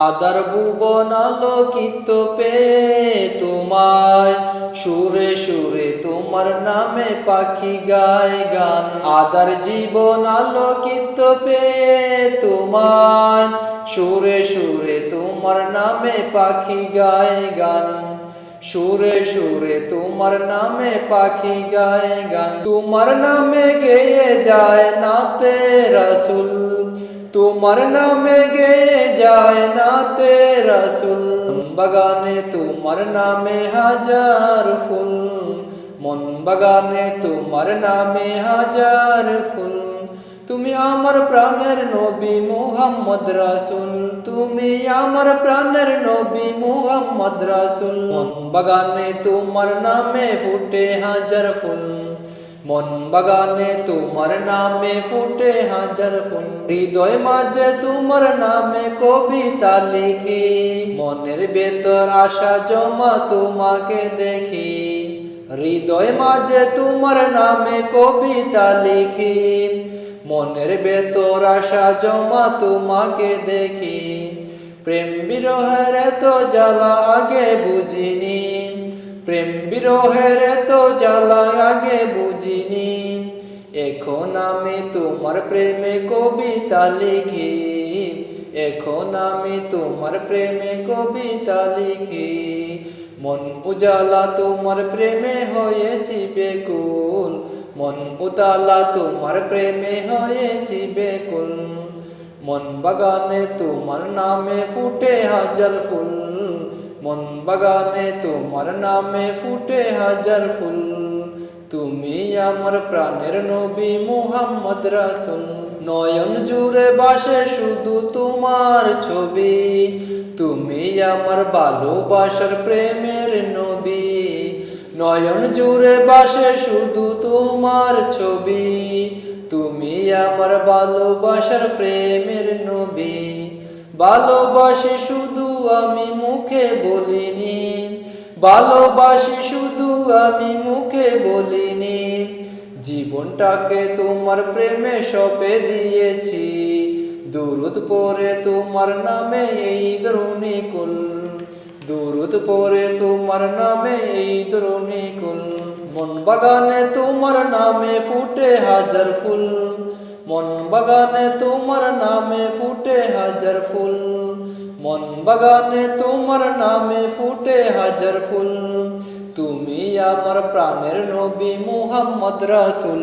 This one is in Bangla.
আদার ভুবন আলোকিত পে তোমায়, সুরে সুরে তোমার নামে পাখি গায় গান। আদার জীবন আলোকিত পে তোমায়, সুরে সুরে তোমার নামে পাখি গায় গান। সুরে সুরে তোমার নামে পাখি গায় গান। তোমার নামে গেয়ে যায় নাতে রসুল। তোমার নামে গে যায় নাতে রসুল বাগানে তোমার নামে হাজার ফুল। মন বাগানে তোমার নামে হাজার ফুল। তুমি আমার প্রাণের নবী মুহাম্মদ রাসুল। তুমি আমার প্রাণের নবী মুহাম্মদ রাসুল। মন বাগানে তোমার নামে ফুটে হাজার ফুল। মন বাগানে তোমার নামে ফুটে হাজার ফুল, হৃদয় মাঝে তোমার নামে কবিতা লিখি। মনের ভেতর আশা জমা তোমাকে দেখি, হৃদয় মাঝে তোমার নামে কবিতা লিখি। মনের ভেতর আশা জমা তোমাকে দেখি, প্রেম বিরহের তো জ্বালা আগে বুঝিনি। প্রেম বিরহের তো জ্বালা আগে বুঝিনি এখন আমি তোমার প্রেমে কবিতা লিখি এখন আমি তোমার প্রেমে কবিতা লিখি মন উজালা তোমার প্রেমে হয়েছি বেকুল মন উতালা তোমার প্রেমে হয়েছি বেকুল মন বাগানে তোমার নামে ফুটে হাজার ফুল মন বাগানে তোমার নামে ফুটে হাজার ফুল তুমি আমার প্রাণের নবী মুহাম্মদ রাসুল। নয়ন জুড়ে বাসে শুধু তোমার ছবি। তুমি আমার ভালোবাসার প্রেমের নবী। নয়ন জুড়ে বাসে শুধু তোমার ছবি। তুমি আমার ভালোবাসার প্রেমের নবী। ভালোবাসি শুধু আমি মুখে বলিনি। ভালোবাসি শুধু আমি মুখে বলিনি, জীবনটাকে তোমার প্রেমে সপে দিয়েছি। দুরুদ পরে তোমার নামে এই দ্রোণী কুল, দুরুদ পরে তোমার নামে এই দ্রোণী কুল। মন বাগানে তোমার নামে ফুটে হাজার ফুল মন বাগানে তোমার নামে ফুটে হাজার ফুল। মন বাগানে তোমার নামে ফুটে হাজার ফুল তুমি আমার প্রাণের নবী মুহাম্মদ রাসুল